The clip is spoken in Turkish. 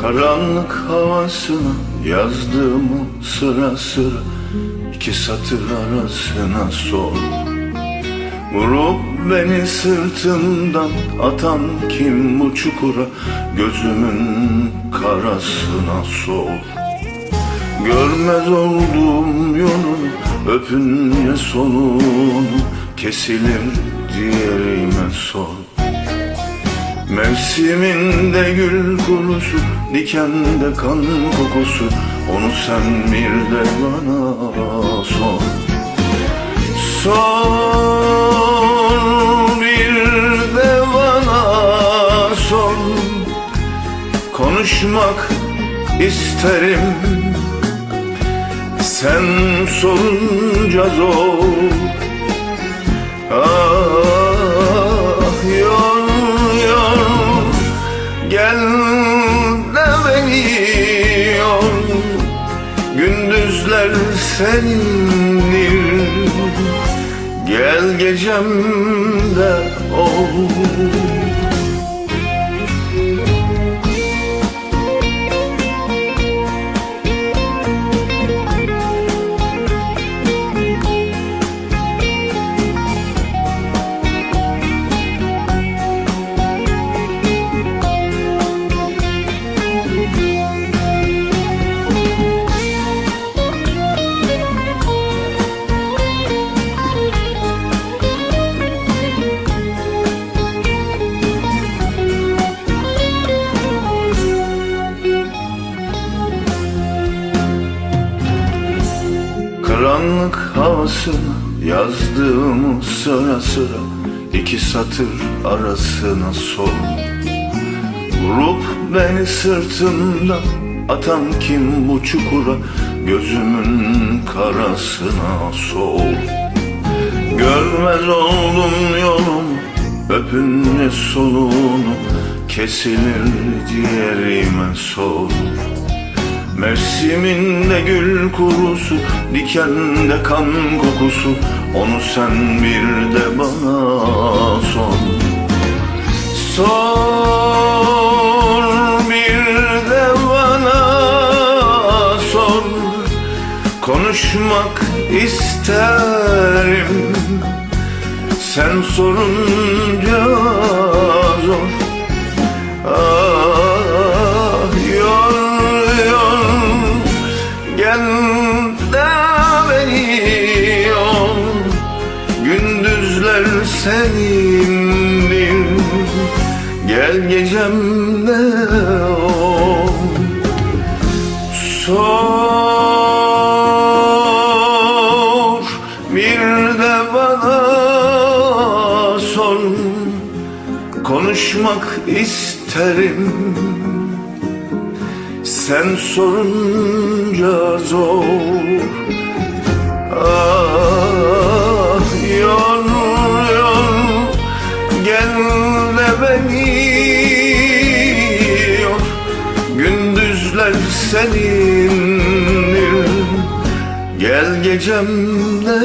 Karanlık havasına yazdığımı sıra sıra. İki satır arasına sor Vurup beni sırtımdan atan kim bu çukura? Gözümün karasına sor Görmez olduğum yolunu öpünce sonunu Kesilir ciğerime sor Mevsiminde gül kurusu, dikende kan kokusu Onu sen bir de bana sor Sor bir de bana sor Konuşmak isterim Sen sorunca zor. Ah yor yor Gel de beni yor Gündüzler senindir. Gel gecemde ol Karanlık havasına yazdığımı sıra sıra iki satır arasına sor Vurup beni sırtımdan atan kim bu çukura Gözümün karasına sor Görmez oldum yolum öpünce soluğunu Kesilir ciğerime sor Mevsiminde gül kurusu, dikende kan kokusu. Onu sen bir de bana sor. Sor bir de bana sor. Konuşmak isterim. Sen sorunca de beni yor Gündüzler senindir. Gel gecemde ol Sor. Bir de bana sor. Konuşmak isterim Sen sorunca zor. Ah yor yor Gel de beni. Yor Gündüzler senindir. Gel gecemde